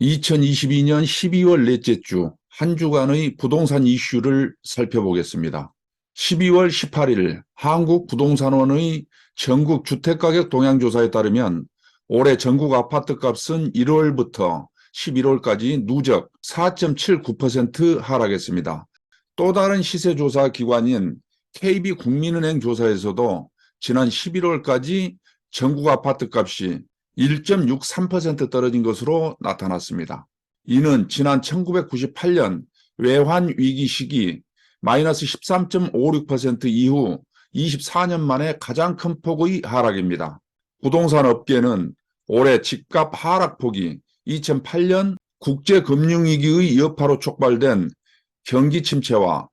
2022년 12월 넷째 주 한 주간의 부동산 이슈를 살펴보겠습니다. 12월 18일 한국부동산원의 전국 주택가격 동향조사에 따르면 올해 전국 아파트값은 1월부터 11월까지 누적 4.79% 하락했습니다. 또 다른 시세조사 기관인 KB국민은행 조사에서도 지난 11월까지 전국 아파트값이 1.63% 떨어진 것으로 나타났습니다. 이는 지난 1998년 외환 위기 시기 마이너스 13.56% 이후 24년 만에 가장 큰 폭의 하락입니다. 부동산 업계는 올해 집값 하락폭이 2008년 국제금융위기의 여파로 촉발된 경기 침체와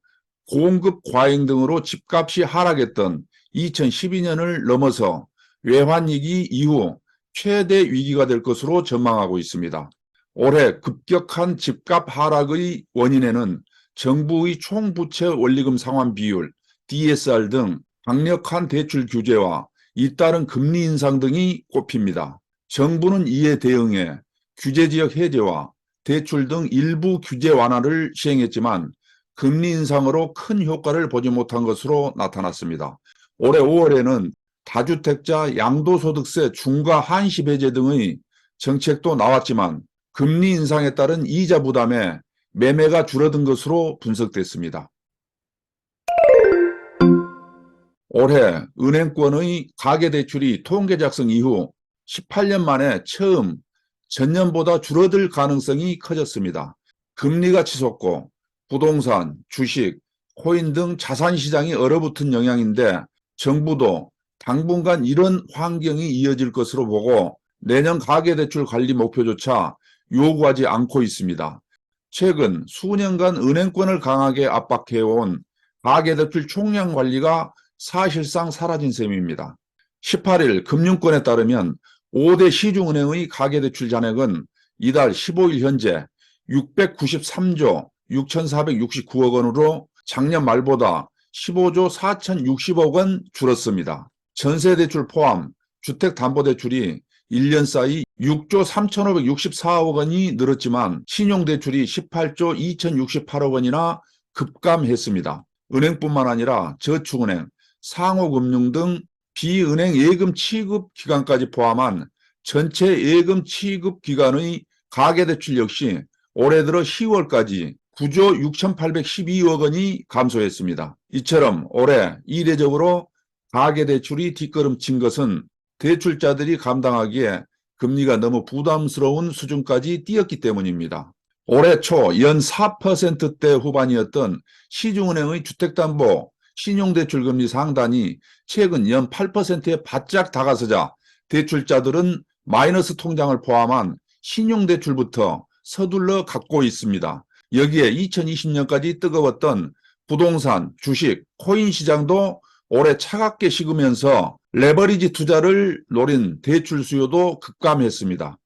공급 과잉 등으로 집값이 하락했던 2012년을 넘어서 외환위기 이후 최대 위기가 될 것으로 전망하고 있습니다. 올해 급격한 집값 하락의 원인에는 정부의 총부채 원리금 상환 비율, DSR 등 강력한 대출 규제와 잇따른 금리 인상 등이 꼽힙니다. 정부는 이에 대응해 규제 지역 해제와 대출 등 일부 규제 완화를 시행했지만 금리 인상으로 큰 효과를 보지 못한 것으로 나타났습니다. 올해 5월에는 다주택자 양도소득세 중과 한시 배제 등의 정책도 나왔지만 금리 인상에 따른 이자 부담에 매매가 줄어든 것으로 분석됐습니다. 올해 은행권의 가계대출이 통계 작성 이후 18년 만에 처음 전년보다 줄어들 가능성이 커졌습니다. 금리가 치솟고 부동산, 주식, 코인 등 자산 시장이 얼어붙은 영향인데 정부도 당분간 이런 환경이 이어질 것으로 보고 내년 가계대출 관리 목표조차 요구하지 않고 있습니다. 최근 수년간 은행권을 강하게 압박해온 가계대출 총량 관리가 사실상 사라진 셈입니다. 18일 금융권에 따르면 5대 시중은행의 가계대출 잔액은 이달 15일 현재 693조 6,469억 원으로 작년 말보다 15조 4,060억 원 줄었습니다. 전세대출 포함 주택담보대출이 1년 사이 6조 3,564억 원이 늘었지만 신용대출이 18조 2,068억 원이나 급감했습니다. 은행뿐만 아니라 저축은행, 상호금융 등 비은행 예금 취급 기간까지 포함한 전체 예금 취급 기간의 가계대출 역시 올해 들어 10월까지 9조 6,812억 원이 감소했습니다. 이처럼 올해 이례적으로 가계 대출이 뒷걸음친 것은 대출자들이 감당하기에 금리가 너무 부담스러운 수준까지 뛰었기 때문입니다. 올해 초 연 4%대 후반이었던 시중은행의 주택담보 신용대출 금리 상단이 최근 연 8%에 바짝 다가서자 대출자들은 마이너스 통장을 포함한 신용대출부터 서둘러 갖고 있습니다. 여기에 2020년까지 뜨거웠던 부동산, 주식, 코인 시장도 올해 차갑게 식으면서 레버리지 투자를 노린 대출 수요도 급감했습니다.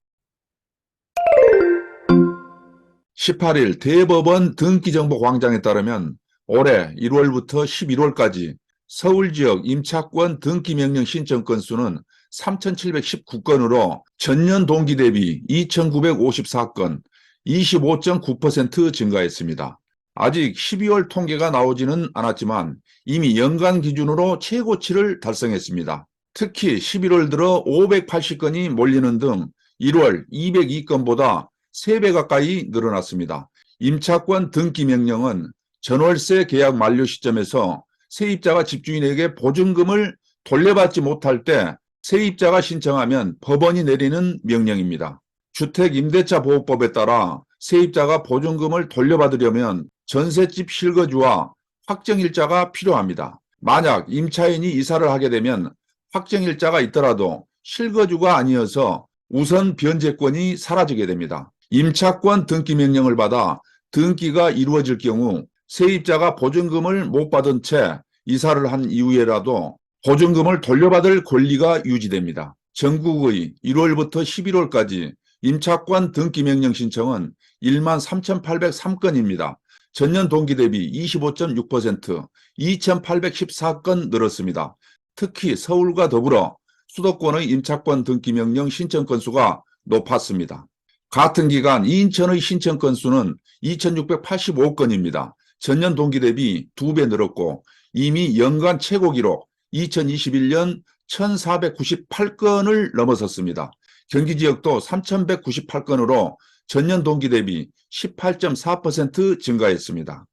18일 대법원 등기정보 광장에 따르면 올해 1월부터 11월까지 서울 지역 임차권 등기명령 신청 건수는 3,719건으로 전년 동기 대비 2,954건, 25.9% 증가했습니다. 아직 12월 통계가 나오지는 않았지만 이미 연간 기준으로 최고치를 달성했습니다. 특히 11월 들어 580건이 몰리는 등 1월 202건보다 3배 가까이 늘어났습니다. 임차권 등기 명령은 전월세 계약 만료 시점에서 세입자가 집주인에게 보증금을 돌려받지 못할 때 세입자가 신청하면 법원이 내리는 명령입니다. 주택임대차 보호법에 따라 세입자가 보증금을 돌려받으려면 전셋집 실거주와 확정일자가 필요합니다. 만약 임차인이 이사를 하게 되면 확정일자가 있더라도 실거주가 아니어서 우선 변제권이 사라지게 됩니다. 임차권 등기 명령을 받아 등기가 이루어질 경우 세입자가 보증금을 못 받은 채 이사를 한 이후에라도 보증금을 돌려받을 권리가 유지됩니다. 전국의 1월부터 11월까지 임차권 등기 명령 신청은 1만 3,803건입니다. 전년 동기 대비 25.6% 2,814건 늘었습니다. 특히 서울과 더불어 수도권의 임차권 등기 명령 신청 건수가 높았습니다. 같은 기간 인천의 신청 건수는 2,685건입니다. 전년 동기 대비 2배 늘었고 이미 연간 최고 기록 2021년 1,498건을 넘어섰습니다. 경기 지역도 3,198건으로 전년 동기 대비 18.4% 증가했습니다.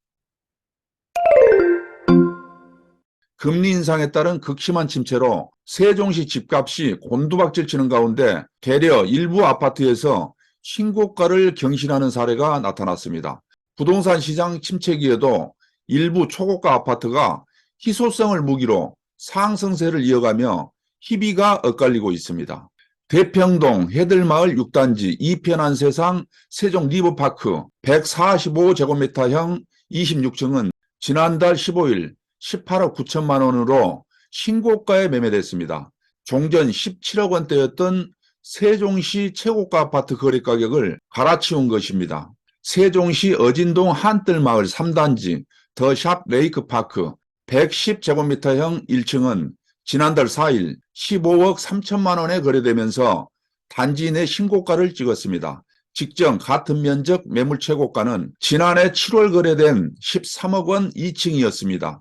금리 인상에 따른 극심한 침체로 세종시 집값이 곤두박질 치는 가운데 되려 일부 아파트에서 신고가를 경신하는 사례가 나타났습니다. 부동산 시장 침체기에도 일부 초고가 아파트가 희소성을 무기로 상승세를 이어가며 희비가 엇갈리고 있습니다. 대평동 해들마을 6단지 이편한 세상 세종 리버파크 145제곱미터형 26층은 지난달 15일 18억 9천만 원으로 신고가에 매매됐습니다. 종전 17억 원대였던 세종시 최고가 아파트 거래 가격을 갈아치운 것입니다. 세종시 어진동 한뜰마을 3단지 더샵 레이크파크 110제곱미터형 1층은 지난달 4일 15억 3천만 원에 거래되면서 단지 내 신고가를 찍었습니다. 직전 같은 면적 매물 최고가는 지난해 7월 거래된 13억 원 2층이었습니다.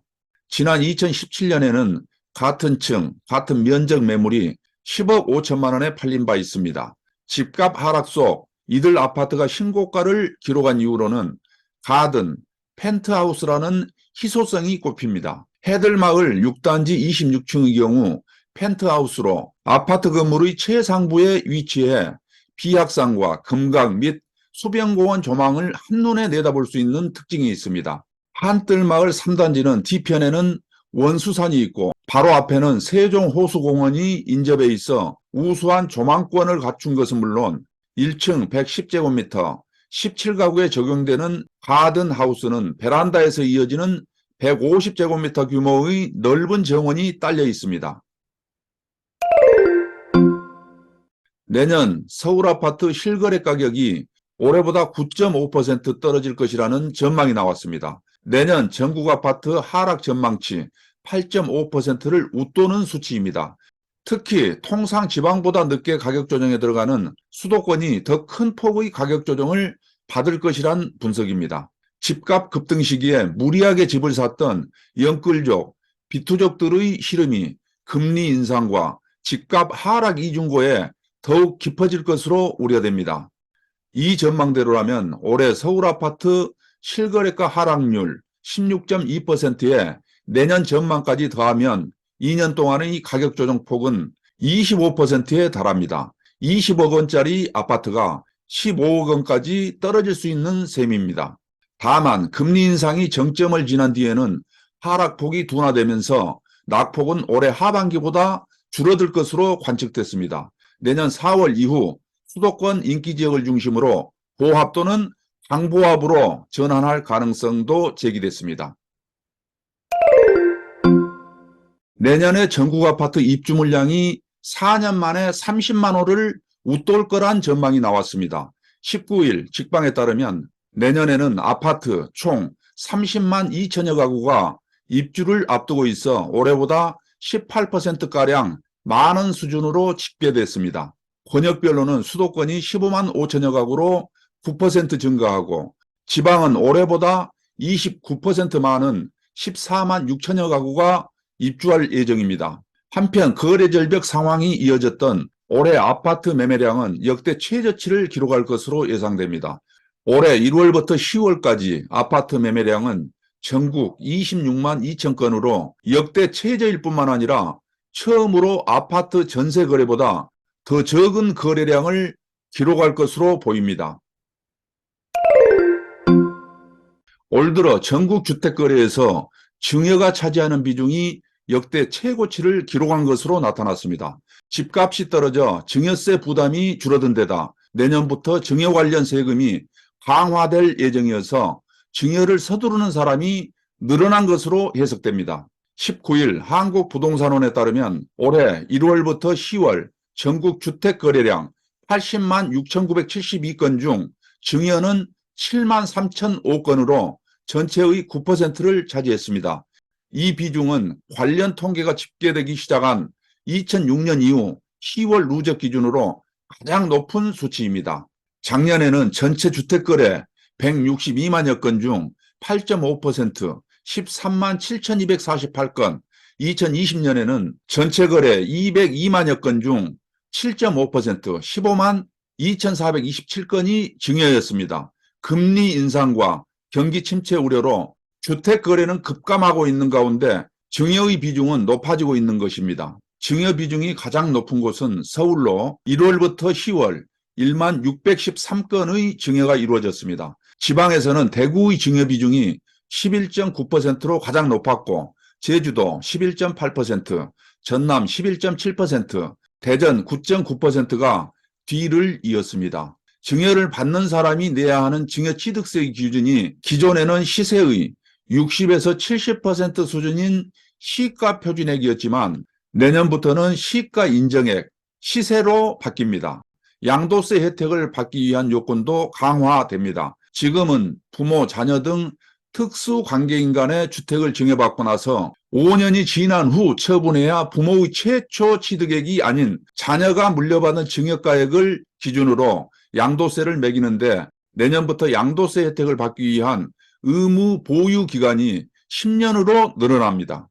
지난 2017년에는 같은 층, 같은 면적 매물이 10억 5천만 원에 팔린 바 있습니다. 집값 하락 속 이들 아파트가 신고가를 기록한 이후로는 가든, 펜트하우스라는 희소성이 꼽힙니다. 해들마을 6단지 26층의 경우 펜트하우스로 아파트 건물의 최상부에 위치해 비약상과 금강 및 수변공원 조망을 한눈에 내다볼 수 있는 특징이 있습니다. 한뜰마을 3단지는 뒤편에는 원수산이 있고 바로 앞에는 세종호수공원이 인접해 있어 우수한 조망권을 갖춘 것은 물론 1층 110제곱미터 17가구에 적용되는 가든하우스는 베란다에서 이어지는 150제곱미터 규모의 넓은 정원이 딸려 있습니다. 내년 서울 아파트 실거래 가격이 올해보다 9.5% 떨어질 것이라는 전망이 나왔습니다. 내년 전국 아파트 하락 전망치 8.5%를 웃도는 수치입니다. 특히 통상 지방보다 늦게 가격 조정에 들어가는 수도권이 더 큰 폭의 가격 조정을 받을 것이란 분석입니다. 집값 급등 시기에 무리하게 집을 샀던 영끌족, 비투족들의 시름이 금리 인상과 집값 하락 이중고에 더욱 깊어질 것으로 우려됩니다. 이 전망대로라면 올해 서울 아파트 실거래가 하락률 16.2%에 내년 전망까지 더하면 2년 동안의 가격 조정 폭은 25%에 달합니다. 20억 원짜리 아파트가 15억 원까지 떨어질 수 있는 셈입니다. 다만 금리 인상이 정점을 지난 뒤에는 하락폭이 둔화되면서 낙폭은 올해 하반기보다 줄어들 것으로 관측됐습니다. 내년 4월 이후 수도권 인기 지역을 중심으로 보합 또는 강보합으로 전환할 가능성도 제기됐습니다. 내년에 전국 아파트 입주 물량이 4년 만에 30만 호를 웃돌 거란 전망이 나왔습니다. 19일 직방에 따르면 내년에는 아파트 총 30만 2천여 가구가 입주를 앞두고 있어 올해보다 18%가량 많은 수준으로 집계됐습니다. 권역별로는 수도권이 15만 5천여 가구로 9% 증가하고 지방은 올해보다 29% 많은 14만 6천여 가구가 입주할 예정입니다. 한편 거래 절벽 상황이 이어졌던 올해 아파트 매매량은 역대 최저치를 기록할 것으로 예상됩니다. 올해 1월부터 10월까지 아파트 매매량은 전국 26만 2천 건으로 역대 최저일 뿐만 아니라 처음으로 아파트 전세 거래보다 더 적은 거래량을 기록할 것으로 보입니다. 올 들어 전국 주택 거래에서 증여가 차지하는 비중이 역대 최고치를 기록한 것으로 나타났습니다. 집값이 떨어져 증여세 부담이 줄어든 데다 내년부터 증여 관련 세금이 강화될 예정이어서 증여를 서두르는 사람이 늘어난 것으로 해석됩니다. 19일 한국부동산원에 따르면 올해 1월부터 10월 전국 주택 거래량 80만 6,972건 중 증여는 7만 3,005건으로 전체의 9%를 차지했습니다. 이 비중은 관련 통계가 집계되기 시작한 2006년 이후 10월 누적 기준으로 가장 높은 수치입니다. 작년에는 전체 주택거래 162만여 건 중 8.5% 13만 7,248건, 2020년에는 전체 거래 202만여 건 중 7.5% 15만 2,427건이 증여였습니다. 금리 인상과 경기 침체 우려로 주택 거래는 급감하고 있는 가운데 증여의 비중은 높아지고 있는 것입니다. 증여 비중이 가장 높은 곳은 서울로 1월부터 10월 1만 613건의 증여가 이루어졌습니다. 지방에서는 대구의 증여 비중이 11.9%로 가장 높았고 제주도 11.8%, 전남 11.7%, 대전 9.9%가 뒤를 이었습니다. 증여를 받는 사람이 내야 하는 증여 취득세 기준이 기존에는 시세의 60에서 70% 수준인 시가 표준액이었지만 내년부터는 시가 인정액, 시세로 바뀝니다. 양도세 혜택을 받기 위한 요건도 강화됩니다. 지금은 부모, 자녀 등 특수 관계인 간의 주택을 증여받고 나서 5년이 지난 후 처분해야 부모의 최초 취득액이 아닌 자녀가 물려받은 증여가액을 기준으로 양도세를 매기는데 내년부터 양도세 혜택을 받기 위한 의무 보유 기간이 10년으로 늘어납니다.